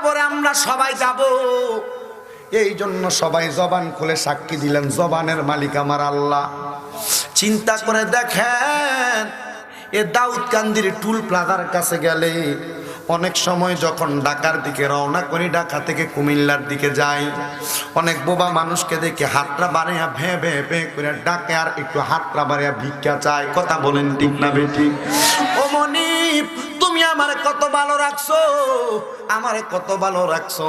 কবরে আমরা সবাই যাব। এই জন্য সবাই জবান খুলে সাক্ষী দিলেন, জবানের মালিক আমার আল্লাহ। চিন্তা করে দেখেন, এ দাউদ কান্দির টুল প্লাজার কাছে গেলে অনেক সময় যখন ঢাকার দিকে রওনা করি, ঢাকা থেকে কুমিল্লার দিকে যাই, অনেক বোবা মানুষকে দেখে হাতটা বাড়িয়া ভে ভে ভে করে ডাকে আর একটু হাতটা বাড়িয়া ভিক্ষা চায় কথা বলেন ঠিক না বেটি ও তুমি আমার কত ভালো রাখছো? আমার কত ভালো রাখছো?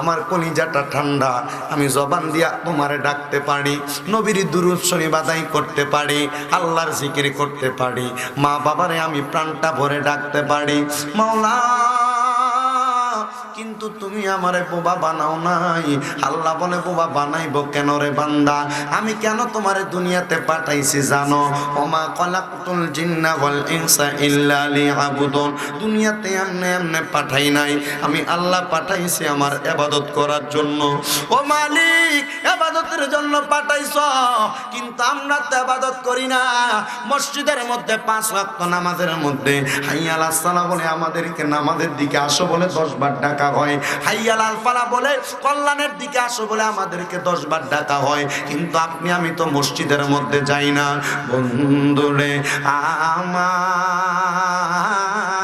আমার কলিজাটা ঠান্ডা, আমি জবান দিয়া তোমারে ডাকতে পারি, নবীর দুরুদ শরীফ বাদাই করতে পারি, আল্লাহর জিকির করতে পারি। মা বাবারে আমি প্রাণটা ভরে ডাকতে পারি। মাওলা কিন্তু তুমি আমারে বোবা বানাও নাই। আল্লাহ বলে, বোবা বানাইব কেন রে বান্দা? আমি কেন তোমারে দুনিয়াতে পাঠাইছি জানো? ওমা কলাকুতুল জিন্না ওয়াল ইনসা ইল্লা লিয়াবুদুন। দুনিয়াতে এমনে এমনে পাঠাই নাই। আমি আল্লাহ পাঠাইছি আমার ইবাদত করার জন্য। ও মালিক ইবাদতের জন্য পাঠাইছ। কিন্তু আমরা তো ইবাদত করি না। মসজিদের মধ্যে পাঁচ ওয়াক্ত নামাজের মধ্যে হাইয়াল আসসালাম বলে আমাদেরকে নামাজের দিকে আসো বলে দশ বার ডাকা হয় হাইয়াল আলফালা বলে, কল্যাণের দিকে আসো বলে আমাদেরকে দশ বার ডাকা হয়। কিন্তু আপনি, আমি তো মসজিদের মধ্যে যাই না। বন্ধুরে, আমার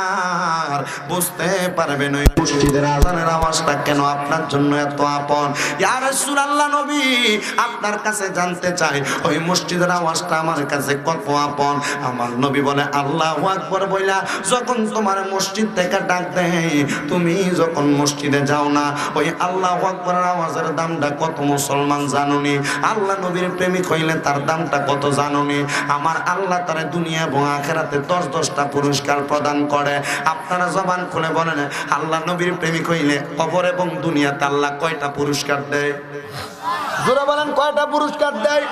বুঝতে পারবেন ওই মসজিদের আজানের আওয়াজটা কেন আপনার জন্য এত আপন? ইয়া রাসূলুল্লাহ নবী, আপনার কাছে জানতে চাই, ওই মসজিদের আওয়াজটা আমার কাছে কত আপন? আমার নবী বলে, আল্লাহু আকবার বইলা, যখন তোমার মসজিদ থেকে ডাক দেয়, তুমি যখন মসজিদে যাও না, ওই আল্লাহু আকবারের আওয়াজের দামটা কত মুসলমান জানুনি? আল্লাহ নবীর প্রেমিক হইলে তার দামটা কত জানুনি? আমার আল্লাহ তারে দুনিয়া এবং আখেরাতে দশ দশটা পুরস্কার প্রদান করে। আপনারা জবান খুলে বলেন আল্লাহ নবীর প্রেমিক হইলে কবর এবং দুনিয়াতে আল্লাহ কয়টা পুরস্কার দেয়? জোরে বলেন, কয়টা পুরস্কার দেয়?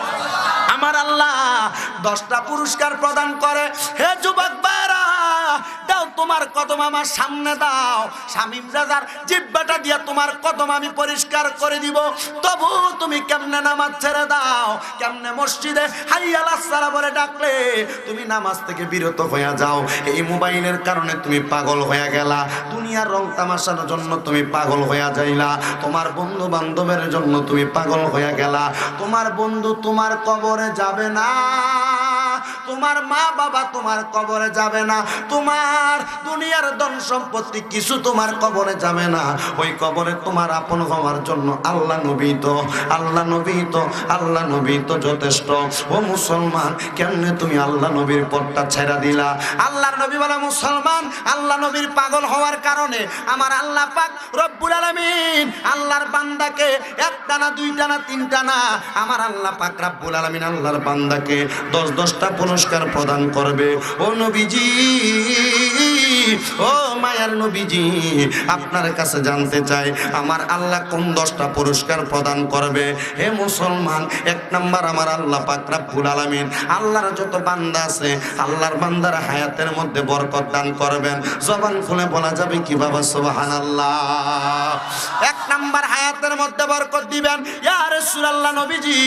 আমার আল্লাহ দশটা পুরস্কার প্রদান করে। হে যুবক ভাইরা দাও তোমার কদম আমার সামনে দাও। শামিম রাজার জিব্বাটা দিয়া তোমার কদম আমি পরিষ্কার করে দিব। তবু তুমি কেমনে নামাজ ছেড়ে দাও? কেমনে মসজিদে হাইয়াল আসসালা বলে ডাকলে? তুমি নামাজ থেকে বিরত হয়ে যাও। এই মোবাইলের কারণে তুমি পাগল হয়ে গেলা। দুনিয়ার রং তামাশার জন্য তুমি পাগল হয়ে যাইলা। তোমার বন্ধু বান্ধবের জন্য তুমি পাগল হয়ে গেলা। তোমার বন্ধু তোমার কবরে যাবে না। তোমার মা বাবা তোমার কবরে যাবে না। তোমার দুনিয়ার ধন সম্পত্তি কিছু তোমার কবরে যাবে না। ওই কবরে তোমার আপন হওয়ার জন্য আল্লাহ নবী তো, আল্লাহ নবী তো, আল্লাহ নবী তো যথেষ্ট। ও মুসলমান, কেমনে তুমি আল্লাহ নবীর পথটা ছেড়া দিলা? আল্লাহর নবী বলে, মুসলমান, আল্লাহ নবীর পাগল হওয়ার কারণে আমার আল্লাহ পাক রব্বুল আলামিন আল্লাহর বান্দাকে একটা না, দুইটা না, তিনটা না, আমার আল্লাহ পাক রব্বুল আলামিন আল্লাহর বান্দাকে দশ দশটা পুরস্কার প্রদান করবে। ও নবীজি, ও মায়ার নবীজি, আপনার কাছে জানতে চাই, আমার আল্লাহ কোন দশটা পুরস্কার প্রদান করবে? হে মুসলমান, এক নাম্বার আমার আল্লাহ পাক রব্বুল আলামিন, আল্লাহর যত বান্দা আছে, আল্লাহর বান্দার হায়াতের মধ্যে বরকত দান করবেন। জবান খুলে বলা যাবে কি বাবা, সুবহানাল্লাহ। এক নাম্বার হায়াতের মধ্যে বরকত দিবেন। ইয়া রাসূলুল্লাহ নবীজি,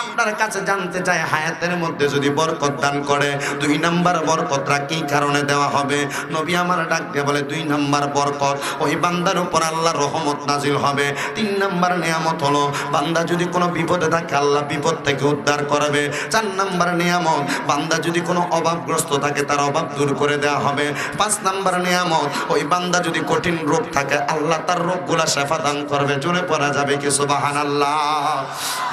আপনার কাছে জানতে চাই, হায়াতের মধ্যে যদি বরকত দান করে। দুই নাম্বার বরকতটা কি কারণে দেওয়া হবে? নবী আমার ডাক দিয়ে বলে, দুই নাম্বার বরকত, ওই বান্দার উপর আল্লাহর রহমত নাজিল হবে। তিন নাম্বার নিয়ামত হলো, বান্দা যদি কোনো বিপদে থাকে, আল্লাহ বিপদ থেকে উদ্ধার করবে। চার নাম্বার নিয়ামত, বান্দা যদি কোনো অভাবগ্রস্ত থাকে, তার অভাব দূর করে দেওয়া হবে। পাঁচ নাম্বার নিয়ামত, ওই বান্দা যদি কঠিন রোগ থাকে, আল্লাহ তার রোগগুলা শেফা দান করবে। জোরে পড়া যাবে কি? সুবাহান আল্লাহ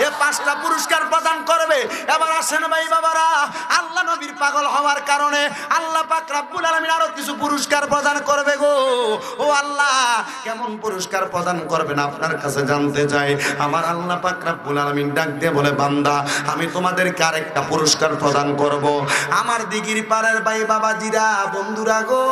এ পাঁচটা পুরস্কার প্রদান করবে। এবার আসেন ভাই বাবারা আল্লাহ নবীর পাগল হওয়ার কারণে আল্লাহ পাক রাব্বুল আলামিন আরও কিছু পুরস্কার প্রদান করবে গো। ও আল্লাহ, কেমন পুরস্কার প্রদান করবেন আপনার কাছে জানতে চাই। আমার আল্লাহ পাক রাব্বুল আলামিন ডাক দিয়ে বলে, বান্দা, আমি তোমাদেরকে আরেকটা পুরস্কার প্রদান করব। আমার দিগির পাড়ের ভাই বাবাজিরা, বন্ধুরা গো।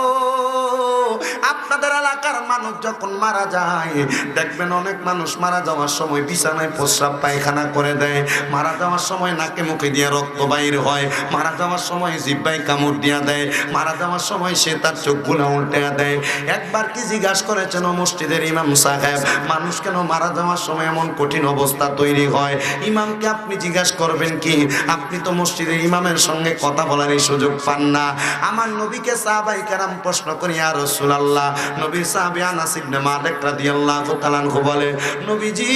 আপনাদের এলাকার মানুষ যখন মারা যায়, দেখবেন অনেক মানুষ মারা যাওয়ার সময় বিছানায় প্রস্রাব পায়খানা করে দেয়। মারা যাওয়ার সময় নাকে মুখে দিয়ে রক্ত বাইর হয়। মারা যাওয়ার সময় জিব্বাই কামড় দিয়া দেয়। মারা যাওয়ার সময় সে তার চোখগুলো উল্টে দেয়। একবার কি জিজ্ঞাসা করেছেন মসজিদের ইমাম সাহেব, মানুষ কেন মারা যাওয়ার সময় এমন কঠিন অবস্থা তৈরি হয়? ইমামকে আপনি জিজ্ঞাসা করবেন কি? আপনি তো মসজিদের ইমামের সঙ্গে কথা বলার এই সুযোগ পান না। আমার নবীকে সাহাবাই কেরাম প্রশ্ন করি আর রাসূলুল্লাহ নবীর সাহাবী আনাস ইবনে মালিক রাদিয়াল্লাহু তাআলা আনহু বলে, নবীজি,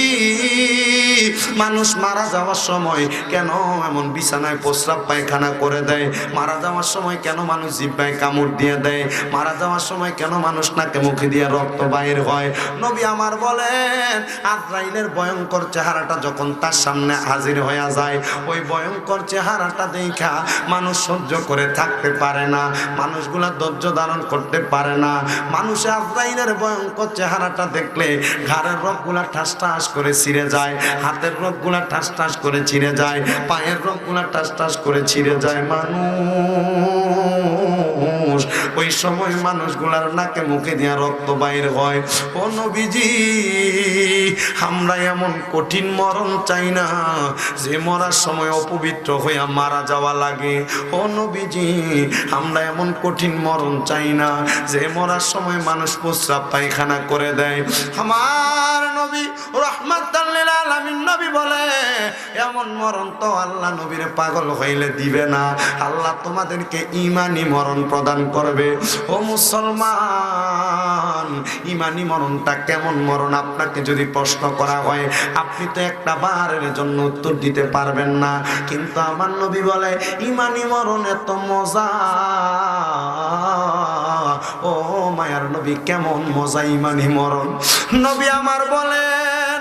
মানুষ মারা যাওয়ার সময় কেন এমন বিছানায় প্রস্রাব পায়খানা করে দেয়? মারা যাওয়ার সময় কেন মানুষ জিব্বায় কামড় দিয়ে দেয়? মারা যাওয়ার সময় কেন মানুষ নাকে মুখে দিয়ে রক্ত বাইর হয়? নবী আমার বলেন, আজরাইলের ভয়ঙ্কর চেহারাটা যখন তার সামনে হাজির হয়ে যায়, ওই ভয়ঙ্কর চেহারাটা দেখা মানুষ সহ্য করে থাকতে পারে না। মানুষগুলা ধৈর্য ধারণ করতে পারে না। মানুষ আজরাইলের ভয়ঙ্কর চেহারাটা দেখলে ঘাড়ের রোগগুলা ঠাস ঠাস করে ছিঁড়ে যায়, হাতের রোগগুলা ঠাস ঠাস করে ছিঁড়ে যায়, পায়ের রোগগুলা ঠাস ঠাস করে ছিঁড়ে যায় মানুষ। ওই সময় মানুষগুলার নাকে মুখে দিয়া রক্ত বাইর হয়। ও নবীজি, আমরা এমন কঠিন মরণ চাই না, যে মরার সময় অপবিত্র হইয়া মারা যাওয়া লাগে। ও নবীজি, আমরা এমন কঠিন মরণ চাই না, যে মরার সময় মানুষ প্রস্রাব পায়খানা করে দেয়। আমার নবী রহমাতাল্লিল আলামিন নবী বলে, এমন মরণ তো আল্লাহ নবীর পাগল হইলে দিবে না। আল্লাহ তোমাদেরকে ইমানি মরণ প্রদান করবে। ও মুসলমান, ইমানি মরণটা কেমন মরণ, আপনাকে যদি প্রশ্ন করা হয়, আপনি তো একটা বারের জন্য উত্তর দিতে পারবেন না। কিন্তু আমার নবী বলে, ইমানি মরণ এত মজা। ও মায়ার নবী কেমন মজা ইমানি মরণ। নবী আমার বলেন,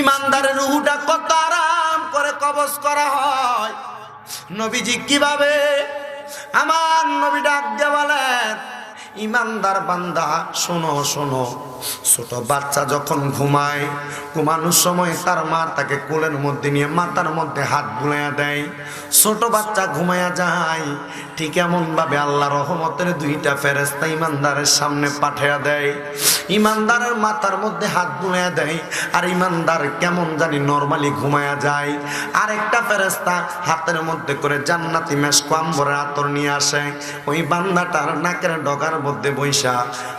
ইমানদারের রুহুটা কত আরাম করে কবজ করা হয়। নবীজি কীভাবে? আমার নবী ডাক দিয়ে বলেন ইমানদার বান্দা, শোনো শোনো। ছোট বাচ্চা যখন ঘুমায়, ঘুমানোর সময় তার মা তাকে কোলের মধ্যে নিয়ে মাথার মধ্যে হাত বুলাইয়া দেয়। ছোট বাচ্চা ঘুমায়া যায়, ঠিক এমন ভাবে আল্লাহ রহমতের দুইটা ফেরেস্তা ইমানদারের সামনে পাঠাইয়া দেয়। ইমানদারের মাথার মধ্যে হাত বুলাইয়া দেয়, আর ইমানদার কেমন জানি নর্মালি ঘুমায়া যায়। আর একটা ফেরেস্তা হাতের মধ্যে করে জান্নাতি মেশ কম্বরের আতর নিয়ে আসে। ওই বান্দাটার নাকের ডগার মধ্যে বৈশা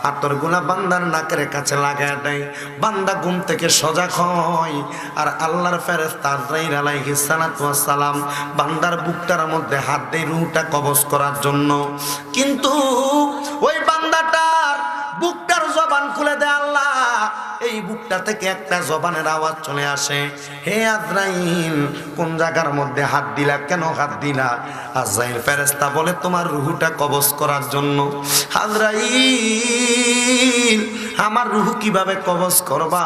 আর তোর গুণা বান্দার নাকের কাছে লাগায় দেয়। বান্দা ঘুম থেকে সজাগ হয়, আর আল্লাহর ফেরেস্তা তার সালাম বান্দার বুকটার মধ্যে হাত দিয়ে রুটা কবজ করার জন্য। কিন্তু ওই বান্দাটার বুকটার জবান খুলে দেয় এই বুকটা থেকে একটা জবানের আওয়াজ চলে আসে। হে আজরাইল, কোন জায়গার মধ্যে হাত দিলা? কেন হাত দিলা? আজরাইল ফেরেস্তা বলে, তোমার রুহুটা কবজ করার জন্য। আজরাইল, আমার রুহু কীভাবে কবজ করবা?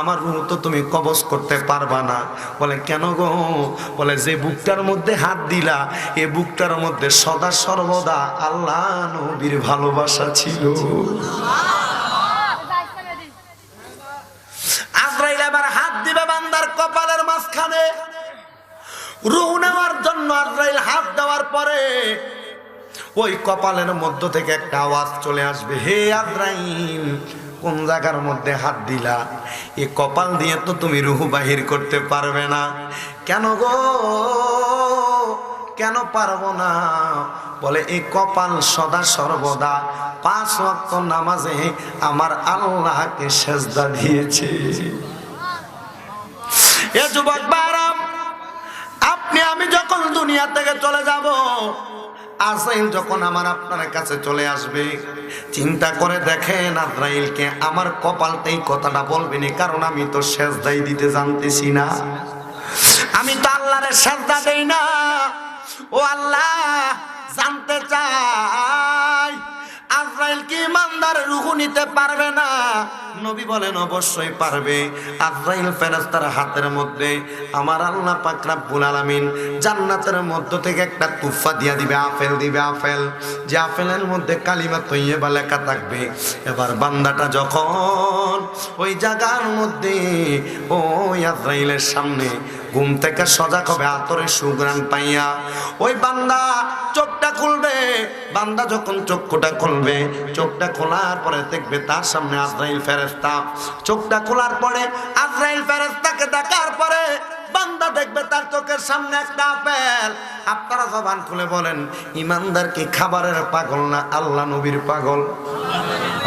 আমার রুহু তো তুমি কবজ করতে পারবা না। বলে, কেন গো? বলে, যে বুকটার মধ্যে হাত দিলা, এ বুকটার মধ্যে সদা সর্বদা আল্লাহ নবীর ভালোবাসা ছিল আজরাইল এবার হাত দিবে বান্দার কপালের মাঝখানে রুহ নেওয়ার জন্য আজরাইল হাত দেওয়ার পরে ওই কপালের মধ্য থেকে একটা আওয়াজ চলে আসবে, হে আজরাইল, কোন জায়গার মধ্যে হাত দিলা? এ কপাল দিয়ে তো তুমি রুহু বাহির করতে পারবে না। কেন গো? কেন পারব না? বলে এই কপাল সদা সর্বদা পাঁচ ওয়াক্ত নামাজে আমার আল্লাহকে সেজদা দিয়েছে। এ যুবক বারাম, আপনি, আমি যখন দুনিয়া থেকে চলে যাব, আসাইল যখন আমার আপনার কাছে চলে আসবে, চিন্তা করে দেখেন আদ্রাইলকে আমার কপালতেই কথাটা বলবেনি কারণ আমি তো সেজদাই দিতে জানতেছি না। আমি তো আল্লাহরে সেজদা দেই না। ও আল্লাহ, জানতে চাই। ইমানদার রুহু নিতে পারবে না। নবী বলেন, অবশ্যই পারবে। আজরাইল ফেরেশতার হাতের মধ্যে আমার আল্লাহ পাক রব্বুল আলামিন জান্নাতের মধ্য থেকে একটা তুফা দিয়া দিবে আপেল দিবে আপেল যে আপেলের মধ্যে কালিমা তৈয়বা লেখা থাকবে। এবার বান্দাটা যখন ওই জায়গার মধ্যে ওই আজরাইলের সামনে ঘুম থেকে সজাগ হবে, আতরে সুগ্রাণ পাইয়া। ওই বান্দা চোখটা খুলবে, বান্দা যখন চক্ষুটা খুলবে, চোখটা খোলার পরে দেখবে তার সামনে আজরাইল ফেরেস্তা চোখটা খোলার পরে আজরাইল ফেরেস্তাকে দেখার পরে বান্দা দেখবে তার চোখের সামনে একটা আপেল। আপনারা জবান খুলে বলেন, ইমানদার কি খাবারের পাগল না আল্লাহ নবীর পাগল?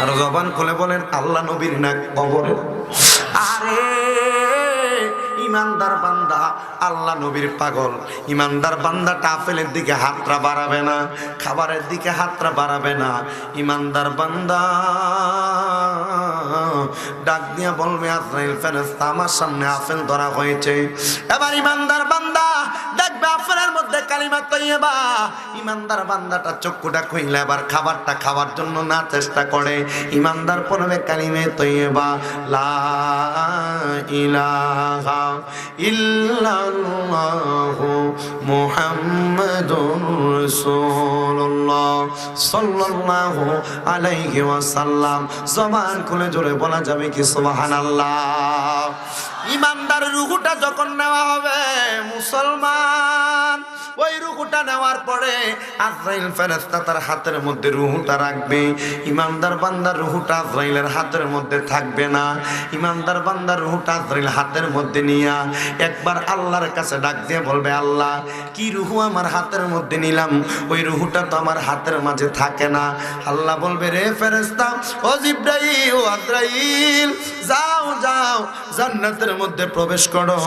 আর জবান খুলে বলেন, আল্লাহ নবীর না কবরের আরে ইমানদার বান্দা, আল্লাহ নবীর পাগল। ইমানদার বান্দা টাফেলের দিকে হাতটা বাড়াবে না, খাবারের দিকে হাতটা বাড়াবে না। ইমানদার বান্দা ডাক দিয়া বলবে ফেরেশতা আমার সামনে ধরা হয়েছে। এবার ইমানদার বান্দা দেখবে আপেলের মধ্যে কালিমা তৈবা ইমানদার বান্দাটা চক্ষুটা খুইলে খাবারটা খাওয়ার জন্য না চেষ্টা করে। ইমানদার পড়বে কালিমে তৈবা লা ইলাহা ইল্লাল্লাহু মুহাম্মাদুর রাসূলুল্লাহ সাল্লাল্লাহু আলাইহি ওয়াসাল্লাম। জবান খুলে জোরে বলা যাবে কি সোহান আল্লাহ ইমানদার রুহুটা যখন নেওয়া হবে মুসলমান ওই রুহুটা নেওয়ার পরে আজরাইল ফেরেস্তা তার হাতের মধ্যে রুহুটা রাখবে। ইমানদার বান্দার রুহুটা আজরাইলের হাতের মধ্যে থাকবে না। ইমানদার বান্দার রুহুটা আজরাইল হাতের মধ্যে নিয়া একবার আল্লাহর কাছে ডাক দিয়ে বলবে, আল্লাহ, কি রুহু আমার হাতের মধ্যে নিলাম? ওই রুহুটা তো আমার হাতের মাঝে থাকে না। আল্লাহ বলবে, রে ফেরেস্তা ও জিব্রাইল, ও আজরাইল, যাও যাও, জান্নাতের মধ্যে প্রবেশ করো।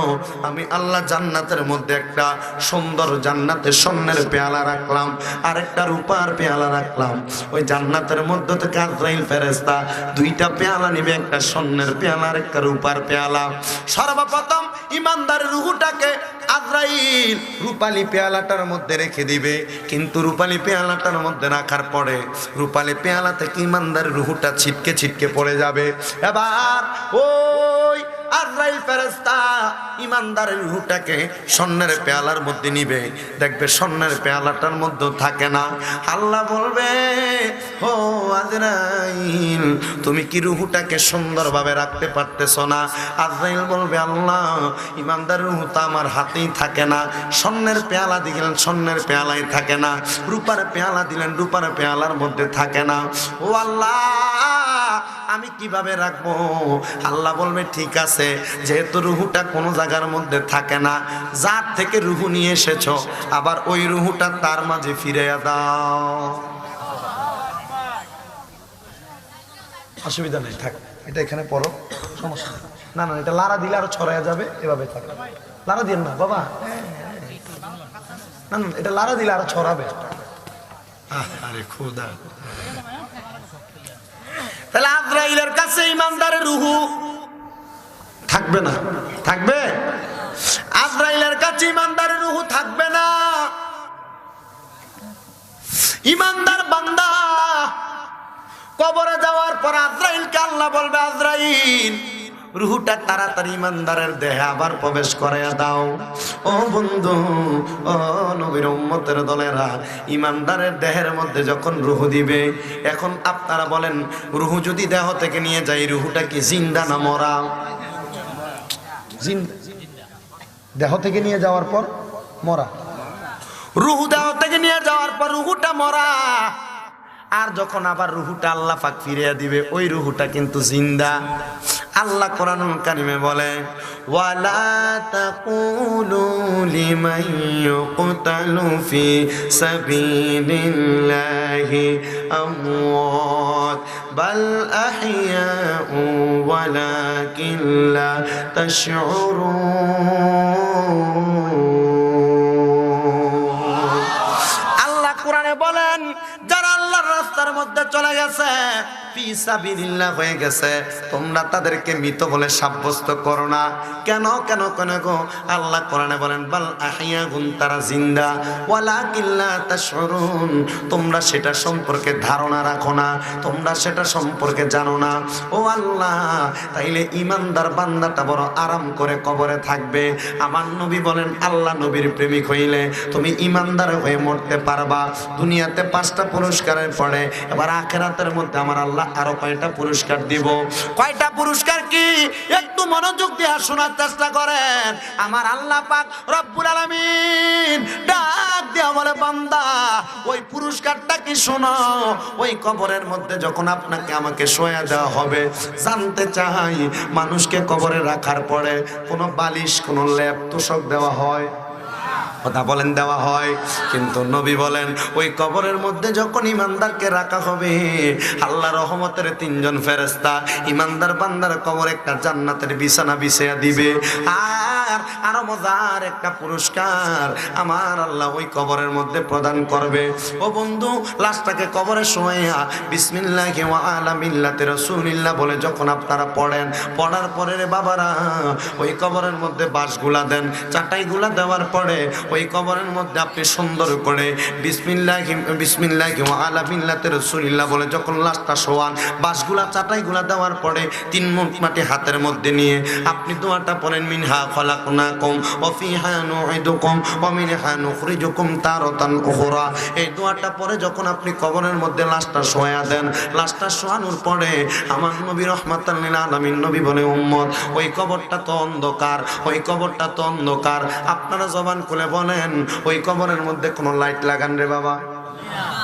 আমি আল্লাহ জান্নাতের মধ্যে একটা সুন্দর জান্নাতের স্বর্ণের পেয়ালা রাখলাম আর একটা রূপার পেয়ালা রাখলাম। ওই জান্নাতের মধ্যে থেকে আজরাইল ফেরেস্তা দুইটা পেয়ালা নিবে, একটা স্বর্ণের পেয়ালা আর একটা রূপার পেয়ালা। সর্বপ্রথম ইমানদার রুহুটাকে আজরাইল রূপালী পেয়ালাটার মধ্যে রেখে দিবে, কিন্তু রূপালী পেয়ালাটার মধ্যে রাখার পরে রূপালী পেয়ালা থেকে ইমানদার রুহুটা ছিটকে ছিটকে পড়ে যাবে। এবার ওই আজরাইল ফেরেশতা ইমানদারের রুহুটাকে স্বর্ণের পেয়ালার মধ্যে নিবে। দেখবে স্বর্ণের পেয়ালাটার মধ্যে থাকে না। আল্লাহ বলবে, ও আজরাইল, তুমি কি রুহুটাকে সুন্দরভাবে রাখতে পারতেছ না? আজরাইল বলবে, আল্লাহ ইমানদার রুহু তো আমার হাতেই থাকে না। স্বর্ণের পেয়ালা দিলেন, স্বর্ণের পেয়ালাই থাকে না। রূপার পেয়ালা দিলেন, রূপার পেয়ালার মধ্যে থাকে না। ও আল্লাহ আমি কীভাবে রাখব? আল্লাহ বলবে, ঠিক আছে, যেহেতু রুহুটা কোনো জায়গার মধ্যে থাকে না, যার থেকে রুহু নিয়ে এসেছ, আবার ওই রুহুটা তার মাঝে ফিরে দাও। অসুবিধা নেই, থাক, এটা এখানে পড়ো, সমস্যা না না, এটা লারা দিলে আরও ছড়াইয়া যাবে, এভাবে থাক। লারা দিন না, বাবা। না না, এটা লারা দিলে আরও ছড়াবে। আরে খুদা। আজরাইলের কাছে ইমানদারের রুহু। থাকবে না। থাকবে? আজরাইলের কাছে ইমানদারের রুহু থাকবে না। ইমানদার বান্দা কবরে যাওয়ার পর আজরাইলকে আল্লাহ বলবে, আজরাইল রুহুটা তাড়াতাড়ি ইমানদারের দেহে আবার প্রবেশ করে দাও। ও বন্ধু ও নবীর উম্মতের দলেরা ইমানদারের দেহের মধ্যে যখন রুহু দিবে এখন আপনারা বলেন রুহু যদি দেহ থেকে নিয়ে যায় রুহুটা কি জিন্দা না মরা? জিন্দা। দেহ থেকে নিয়ে যাওয়ার পর মরা। রুহু দেহ থেকে নিয়ে যাওয়ার পর রুহুটা মরা। আর যখন আবার রুহুটা আল্লাহ পাক ফিরিয়ে দিবে ওই রুহুটা কিন্তু জিন্দা। আল্লাহ কোরআনুল কারিমে বলে, ওয়ালা তাকুলু লিমান ইউকতালু ফি সাবিলিল্লাহি আমওয়াত, বাল আহইয়াউ ওয়ালাকিন লা তাশউরুন। আল্লাহ কোরআনে বলেন, যারা আল্লাহর রাস্তার মধ্যে চলে গেছে। হয়ে গেছে। তোমরা তাদেরকে মৃত বলে সাব্যস্ত করো না। কেন কেন কেন গো? আল্লাহ কোরআনে বলেন, বাল আহিয়া গুন তারা জিন্দা। ওয়ালা কিল্লা তাশউরুন। তোমরা সেটা সম্পর্কে ধারণা রাখো না। তোমরা সেটা সম্পর্কে জানো না। ও আল্লাহ, তাইলে ইমানদার বান্দাটা বড় আরাম করে কবরে থাকবে। আমার নবী বলেন, আল্লাহ নবীর প্রেমিক হইলে তুমি ইমানদার হয়ে মরতে পারবা। দুনিয়াতে পাঁচটা পুরস্কারের পরে। এবার আখেরাতের মধ্যে আমার আল্লাহ আরও কয়টা পুরস্কার দিব? কয়টা পুরস্কার কি? একটু মনোযোগ দিয়ে শোনার চেষ্টা করেন। আমার আল্লাহ পাক রব্বুল আলামিন ডাক দিয়া বলে, বান্দা, ওই পুরস্কারটা কি শোনো? ওই কবরের মধ্যে যখন আপনাকে আমাকে শোয়া দেওয়া হবে, জানতে চাই মানুষকে কবরে রাখার পরে কোনো বালিশ, কোনো ল্যাপ তোষক দেওয়া হয়? কথা বলেন, দেওয়া হয়। কিন্তু নবী বলেন, ওই কবরের মধ্যে যখন ইমানদারকে রাখা হবে, আল্লাহ রহমতের তিনজন ফেরেস্তা ইমানদার বান্দার কবর একটা জান্নাতের বিছানা বিছাইয়া দিবে। আর আরও মজার একটা পুরস্কার আমার আল্লাহ ওই কবরের মধ্যে প্রদান করবে। ও বন্ধু, লাশটাকে কবরের সময় বিসমিল্লাহ আলা মিল্লাতে রসুলিল্লাহ বলে যখন আপনারা পড়েন, পড়ার পরে রে বাবারা, ওই কবরের মধ্যে বাঁশগুলা দেন। চাটাইগুলা দেওয়ার পরে ওই কবরের মধ্যে আপনি সুন্দর করে বিসমিল্লাহ বিসমিল্লাহ আলা মিল্লাতে রসুলিল্লাহ বলে যখন লাশটা শোয়ান, বাঁশগুলা, চাটাইগুলা দেওয়ার পরে তিন মুঠ মাটি হাতের মধ্যে নিয়ে আপনি দোয়াটা পড়েন, মিনহা খলাকুনাকুম ওয়া ফিহা নুইদুকুম ওয়া মিনহা নুখরিজুকুম তারাতান উখরা এই দোয়াটা পরে যখন আপনি কবরের মধ্যে লাশটা শোয়া দেন, লাশটা শোয়ানোর পরে আমার নবী রহমাতাল লিল আলামিন নবী বলে, উম্মত, ওই কবরটা তো অন্ধকার, ওই কবরটা তো অন্ধকার। আপনারা জবান খুলে বলেন, ওই কবরের মধ্যে কোনো লাইট লাগান রে বাবা।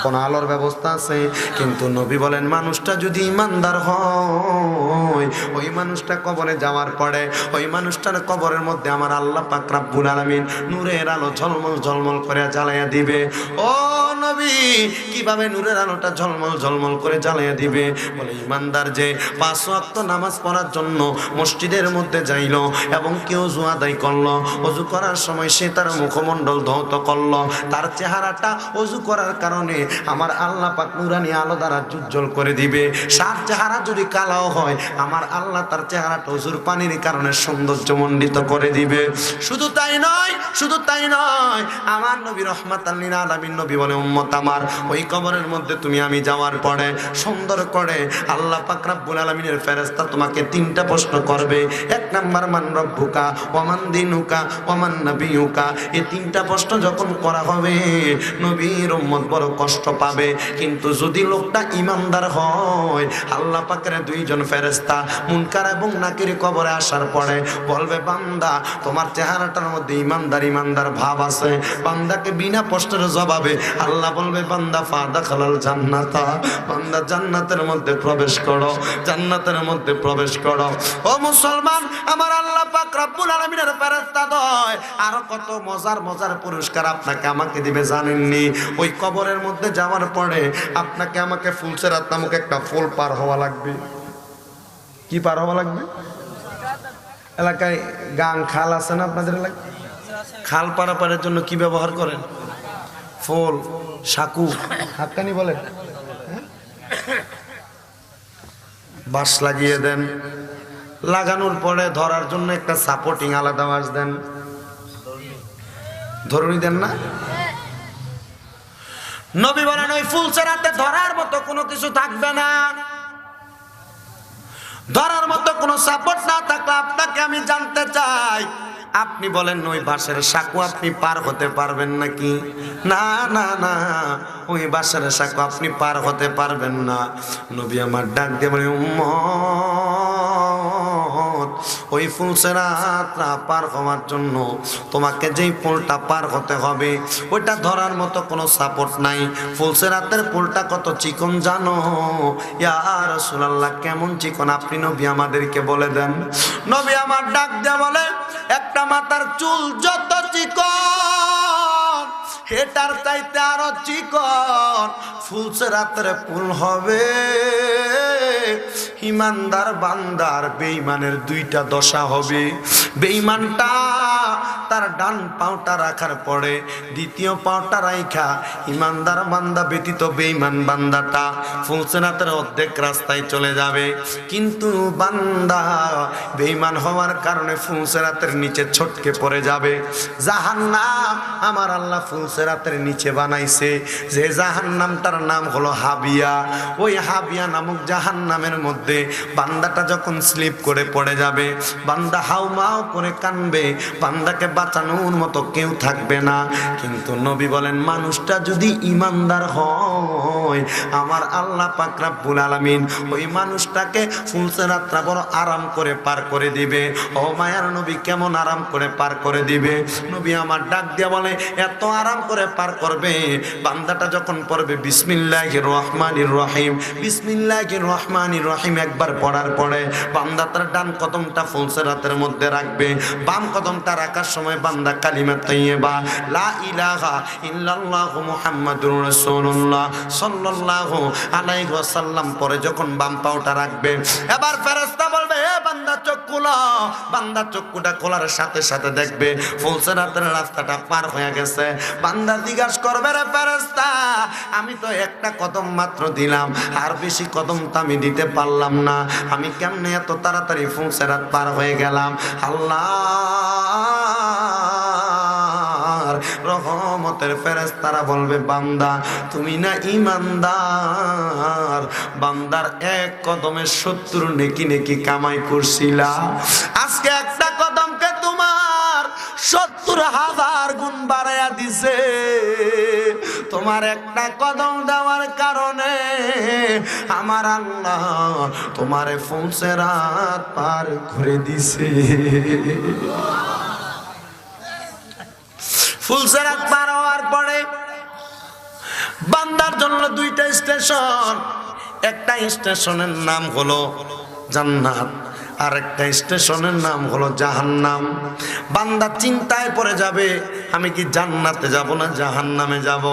কোন আলোর ব্যবস্থা আছে? কিন্তু নবী বলেন, মানুষটা যদি ইমানদার হয় ওই মানুষটা কবরে যাওয়ার পরে, ওই মানুষটার কবরের মধ্যে আমার আল্লাহ পাক রাব্বুল আলামিন নূরের আলো ঝলমল ঝলমল করে জ্বালাইয়া দিবে। ও নবী, কীভাবে নূরের আলোটা ঝলমল ঝলমল করে জ্বালাইয়া দিবে? বলে ইমানদার যে পাঁচ ওয়াক্ত নামাজ পড়ার জন্য মসজিদের মধ্যে যাইল এবং কেউ জুয়া আদায় করল, অজু করার সময় সে তার মুখমণ্ডল ধৌত করল, তার চেহারাটা অজু করার কারণে আমার আল্লাহ পাক নুরানি আলো দ্বারা উজ্জ্বল করে দিবে। সার চেহারা যদি কালাও হয়, আমার আল্লাহ তার চেহারাটা অজুর পানির কারণে সৌন্দর্য মণ্ডিত করে দিবে। শুধু তাই নয়, শুধু তাই নয়, আমার নবী রহমাত আল্লিন আলামিন নবী বলে, উম্মত আমার, ওই কবরের মধ্যে তুমি আমি যাওয়ার পরে সুন্দর করে আল্লাহ পাক রাব্বুল আলামিনের ফেরেশতা তোমাকে তিনটা প্রশ্ন করবে। এক নাম্বার, মান রব্বুকা ওমান দিনুকা ওমান নবিয়ুকা? এই তিনটা প্রশ্ন যখন করা হবে, নবীর উম্মত বড় কষ্ট পাবে। কিন্তু যদি লোকটা ইমানদার হয়, আল্লাহ পাকের দুইজন ফেরেশতা মুনকার এবং নাকির কবরে আসার পরে বলবে, বান্দা, তোমার চেহারাটার মধ্যে ইমানদার ইমানদার ভাব আছে। বান্দাকে বিনা প্রশ্নের জবাবে আল্লাহ বলবে, বান্দা, ফাদা খালাল জান্নাতা। বান্দা, জান্নাতের মধ্যে প্রবেশ করো, জান্নাতের মধ্যে প্রবেশ করো। ও মুসলমান, আমার আল্লাহ পাক রব্বুল আলামিনের ফেরেশতা দয়, আর কত মজার মজার পুরস্কার আপনাকে আমাকে দিবে জানেননি? ওই কবরের মধ্যে যাওয়ার পরে আপনাকে আমাকে ফুলসেরাত নামক একটা ফুল পার হওয়া লাগবে। কি পার হওয়া লাগবে? এলাকায় গাং খাল আছে না আপনাদের এলাকায়? খাল পারাপারের জন্য কি ব্যবহার করেন? ফুল সাকু। হাতকানি বলেন। হ্যাঁ? বাঁশ লাগিয়ে দেন। লাগানোর পরে ধরার জন্য একটা সাপোর্টিং আলাদা বাঁশ দেন। ধরুনি দেন না? নবী বলেন ওই ফুল চেরাতে ধরার মতো কোনো কিছু থাকবে না। ধরার মতো কোনো সাপোর্ট না থাকলে আপনাকে আমি জানতে চাই। আপনি বলেন, ওই বাসের সাকু আপনি পার হতে পারবেন নাকি? না না না, ওই বাসের সাকু আপনি পার হতে পারবেন না। নবী আমার ডাক দিয়ে বলে, উম্মত ওই ফুলসেরাতটা পার হওয়ার জন্য তোমাকে যেই পুলটা পার হতে হবে, ওইটা ধরার মতো কোনো সাপোর্ট নাই। ফুলসেরাতের পুলটা কত চিকন জানো? ইয়া রাসূলুল্লাহ, কেমন চিকন? আপনি নবী আমাদেরকে বলে দেন। নবী আমার ডাক দিয়ে বলে, একটা মাথার চুল যত চিকন হেটার চাইতে আরও চিকন ফুলসে রাত্রে ফুল হবে। ইমানদার বান্দার বেইমানের দুইটা দশা হবে। বেইমানটা তার ডান পাওটা রাখার পরে দ্বিতীয় পাওটা রাইখা ইমানদার বান্দা ব্যতীত বেইমান বান্দাটা ফুলসেনাতের অর্ধেক রাস্তায় চলে যাবে। কিন্তু বান্দা বেইমান হওয়ার কারণে ফুলসেরাতের নিচে ছটকে পড়ে যাবে। জাহান্নাম আমার আল্লাহ ফুলসেরাতের নিচে বানাইছে। যে জাহান্নামটার নাম হলো হাবিয়া। ওই হাবিয়া নামক জাহান্নামের মধ্যে বান্দাটা যখন স্লিপ করে পড়ে যাবে, বান্দা হাউমাউ করে কানবে, বান্দাকে বাঁচানোর মতো কেউ থাকবে না। কিন্তু নবী বলেন, মানুষটা যদি ইমানদার হয়, আমার আল্লাহ পাক রাব্বুল আলামিন ওই মানুষটাকে ফুলসে রাত্রা বড় আরাম করে পার করে দিবে। ও মায়ার নবী কেমন আরাম করে পার করে দিবে? নবী আমার ডাক দিয়া বলে, এত আরাম করে পার করবে? বান্দাটা যখন পড়বে, বিসমিল্লাহির রহমানির রহিম, বিসমিল্লাহির রহমানির রহিম। একবার পড়ার পরে বান্দা তার ডান কদমটা ফুলসে রাতের মধ্যে রাখবে। বাম কদমটা রাখার সময় বান্দা কালিমা তৈয়বা লা ইলাহা ইল্লাল্লাহু মুহাম্মাদুর রাসূলুল্লাহ সাল্লাল্লাহু আলাইহি ওয়াসাল্লাম পরে যখন বাম পাওটা রাখবে, এবার ফেরেশতা বলবে, এ বান্দা, চোখ খুলো। বান্দা চোখটা খোলার সাথে সাথে দেখবে ফুলসে রাতের রাস্তাটা পার হয়ে গেছে। বান্দা জিজ্ঞাসা করবে, রে ফেরেশতা, আমি তো একটা কদম মাত্র দিলাম, আর বেশি কদম তো আমি দিতে পারলাম না। আমি কেমনে এত তাড়াতাড়ি ফুলসে রাত পার হয়ে গেলাম? আল্লাহ রহমতের ফেরেস্তারা বলবে, বান্দা, তুমি না ইমানদার বান্দার এক কদমে শত্রু নেকি নেকি কামাই করছিলা। আজকে একটা কদমকে তোমার সত্তর হাজার গুণ বাড়াইয়া দিছে। তোমার একটা কদম দেওয়ার কারণে আমার আল্লাহ তোমারে ফোনসে রাত পার করে দিছে। ফুলসেরাত পার হওয়ার পরে বান্দার জন্য দুইটা স্টেশন। একটা স্টেশনের নাম হলো জান্নাত। আর একটা স্টেশনের নাম হলো জাহান্নাম। বান্দা চিন্তায় পড়ে যাবে, আমি কি জান্নাতে যাব না জাহান্নামে যাব?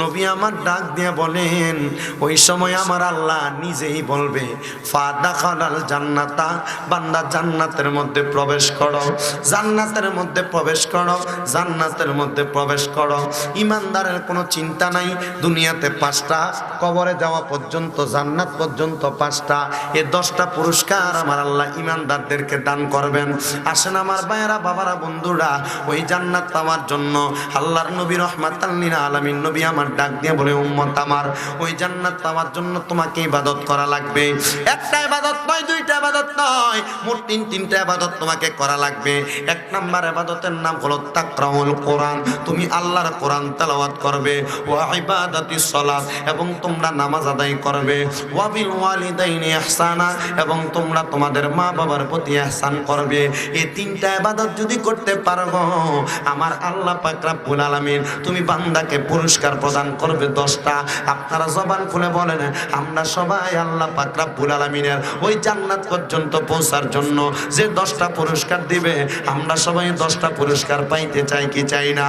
নবী আমার ডাক দিয়ে বলেন, ওই সময় আমার আল্লাহ নিজেই বলবে, ফা দাখালাল জান্নাতা, বান্দা জান্নাতের মধ্যে প্রবেশ করো, জান্নাতের মধ্যে প্রবেশ করো, জান্নাতের মধ্যে প্রবেশ করো। ইমানদারের কোনো চিন্তা নাই, দুনিয়াতে পাঁচটা, কবরে যাওয়া পর্যন্ত, জান্নাত পর্যন্ত পাঁচটা, এ দশটা পুরস্কার আমার আল্লাহ ইমানদারদেরকে দান করবেন। আসেন আমার ভাইয়েরা, বাবারা, বন্ধুরা, ওই জান্নাত পাওয়ার জন্য আল্লাহর নবী রহমাতাল্লিনা আলামিন নবী আমার ডাক দিয়ে বলে, উম্মত আমার, ওই জান্নাত পাওয়ার জন্য তোমাকে ইবাদত করা লাগবে। একটা ইবাদত নয়, দুইটা ইবাদত নয়, মোট তিন তিনটা ইবাদত তোমাকে করা লাগবে। এক নাম্বার ইবাদতের নাম হলো তাকরাউল কোরআন। তুমি আল্লাহর কোরআন তেলাওয়াত করবে, ওয়া ইবাদাতিস সালাত, এবং তোমরা নামাজ আদায় করবে। ওয়া বিল ওয়ালিদাইনি ইহসানা, এবং তোমরা তোমাদের মা বাবার প্রতি ইহসান করবে। এই তিনটা ইবাদত যদি করতে পারো আমার আল্লাহ পাক রব্বুল আলামিন তুমি বান্দাকে পুরস্কার প্রদান করবে দশটা। আপনারা জবান খুলে বলেন, আমরা সবাই আল্লাহ পাক রব্বুল আলামিনের ওই জান্নাত পর্যন্ত পৌঁছার জন্য যে দশটা পুরস্কার দিবে, আমরা সবাই দশটা পুরস্কার পাইতে চাই কি চাই না?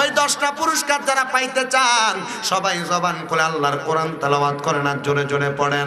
ওই দশটা পুরস্কার যারা পাইতে চান, সবাই জবান খুলে আল্লাহর কোরআন তেলাওয়াত করেন আর জোরে জোরে পড়েন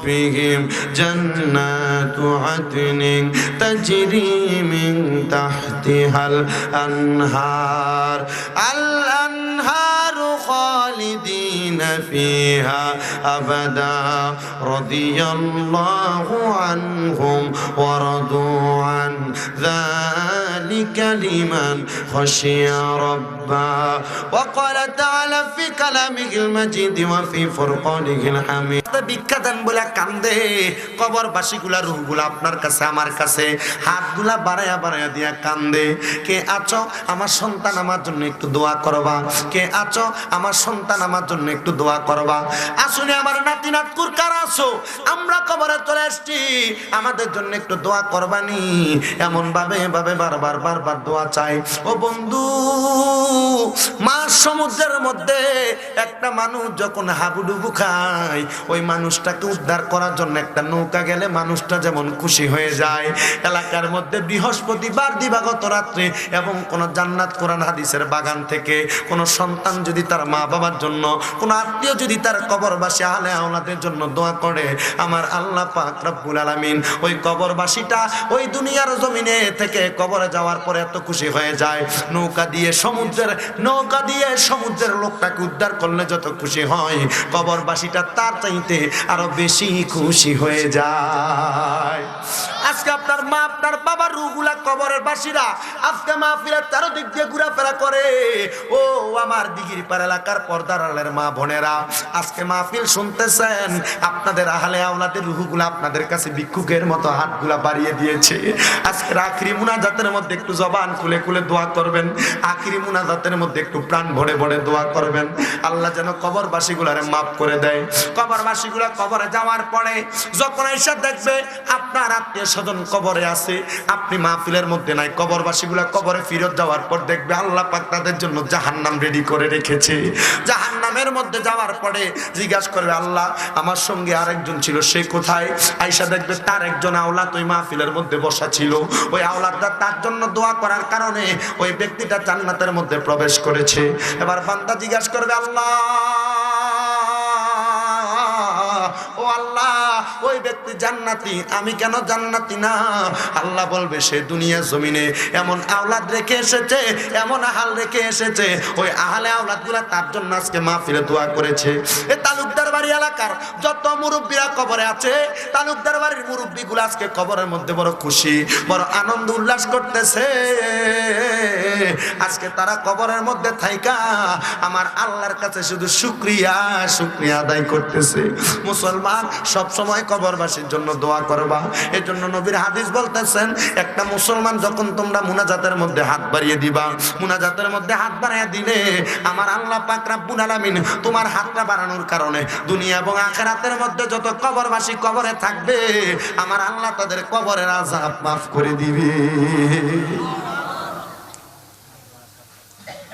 ربهم جنات عدن تجري من تحتها الأنهار. الأنهار خالدين فيها أبدا. رضي الله عنهم ورضوا عن ذلك لمن خشي ربا. وقال تعالى في كلامه المجيد وفي فرقانه الحميد. বিখ্যাত বলে কান্দে। কবর বাসিগুলা রুহগুলা আপনার কাছে, আমার কাছে। হাতগুলা বাড়াইয়া বাড়াইয়া দিয়া কান্দে। কে আছো? আমার সন্তান আমার জন্য একটু দোয়া করবা। কে আছো? আমার সন্তান আমার জন্য একটু দোয়া করবা। আসুনে আমার নাতি নাতকুর, কার আছো? আমরা কবরে চলে আসছি আমাদের জন্য একটু দোয়া করবানি। এমন ভাবে ভাবে বারবার বারবার দোয়া চাই। ও বন্ধু, মা সমুদ্রের মধ্যে একটা মানুষ যখন হাবুডুবু খায়, ওই ওই মানুষটাকে উদ্ধার করার জন্য একটা নৌকা গেলে মানুষটা যেমন খুশি হয়ে যায়। এলাকার মধ্যে বৃহস্পতিবার দিবাগত রাত্রে এবং কোন জান্নাত কোরআন হাদিসের বাগান থেকে কোন সন্তান যদি তার মা বাবার জন্য, কোন আত্মীয় যদি তার কবরবাসী আলে আওলাদের জন্য দোয়া করে, আমার আল্লাহ পাক রব্বুল আলামিন ওই কবরবাসীটা ওই দুনিয়ার জমিনে থেকে কবরে যাওয়ার পরে এত খুশি হয়ে যায়। নৌকা দিয়ে সমুদ্রের, নৌকা দিয়ে সমুদ্রের লোকটাকে উদ্ধার করলে যত খুশি হয়, কবরবাসীটা তার চাইতে আরও বেশি খুশি হয়ে যায়। আজকে আপনার মা, আপনার বাবার রুগুলা কবরের বাসীরা আজকে মাহফিলের চারদিক দিয়ে ঘোরাফেরা করে। ও, আমার দিগির পার এলাকার পর্দার আলের মা বোনেরা, আজকে মাহফিল শুনতেছেন, আপনাদের আহলে আওলাদের রুহুগুলা আপনাদের কাছে ভিক্ষুকের মতো হাতগুলা বাড়িয়ে দিয়েছে। আজকে আখরি মুনাজাতের মধ্যে একটু জবান খুলে খুলে দোয়া করবেন, আখরি মুনাজাতের মধ্যে একটু প্রাণ ভরে ভরে দোয়া করবেন। আল্লাহ যেন কবরবাসীগুলারে মাফ করে দেয়। কবরবাসীগুলা কবরে যাওয়ার পরে যখন এসে দেখবে আপনার আত্মীয় স্বজন কবরে আছে? আপনি মাহফিলের মধ্যে নাই, কবরবাসীগুলা কবরে ফিরত যাওয়ার পর দেখবে আল্লাহ পাক তাদের জন্য জাহান্নাম রেডি করে রেখেছে। জাহান্নামের মধ্যে যাওয়ার পরে জিজ্ঞাসা করবে, আল্লাহ, আমার সঙ্গে আরেকজন ছিল, সে কোথায়? আইসা দেখবে, তার একজন আওলাদ ওই মাহফিলের মধ্যে বসা ছিল। ওই আওলাদটা তার জন্য দোয়া করার কারণে ওই ব্যক্তিটা জান্নাতের মধ্যে প্রবেশ করেছে। এবার বান্দা জিজ্ঞাসা করবে, আল্লাহ, ও আল্লাহ, ওই ব্যক্তি জান্নাতি, আমি কেন জান্নাতি না? আল্লাহ বলবে, সে দুনিয়া জমিনে এমন আওলাদ রেখে এসেছে, এমন আহাল রেখে এসেছে। ওই আহালে আওলাদগুলা তার জন্য আজকে মাহফিলে দোয়া করেছে। এ তালুকদার বাড়ি এলাকার যত মুরব্বীরা কবরে আছে, তালুকদার বাড়ির মুরব্বী গুলো আজকে কবরের মধ্যে বড় খুশি, বড় আনন্দ উল্লাস করতেছে। আজকে তারা কবরের মধ্যে থাইকা, আমার আল্লাহর কাছে শুধু শুক্রিয়া শুক্রিয়া আদায় করতেছে। মুসলমান সব সময় কবরবাসীর জন্য দোয়া করবা। এই জন্য নবীর হাদিস বলতেছেন, একটা মুসলমান যখন তোমরা মুনাজাতের মধ্যে হাত বাড়িয়ে দিবা, মুনাজাতের মধ্যে হাত বাড়িয়ে দিলে আমার আল্লাহ পাক রাব্বুল আলামিন তোমার হাতটা বাড়ানোর কারণে দুনিয়া এবং আখেরাতের মধ্যে যত কবরবাসী কবরে থাকবে, আমার আল্লাহ তাদের কবরের আজাব মাফ করে দিবে।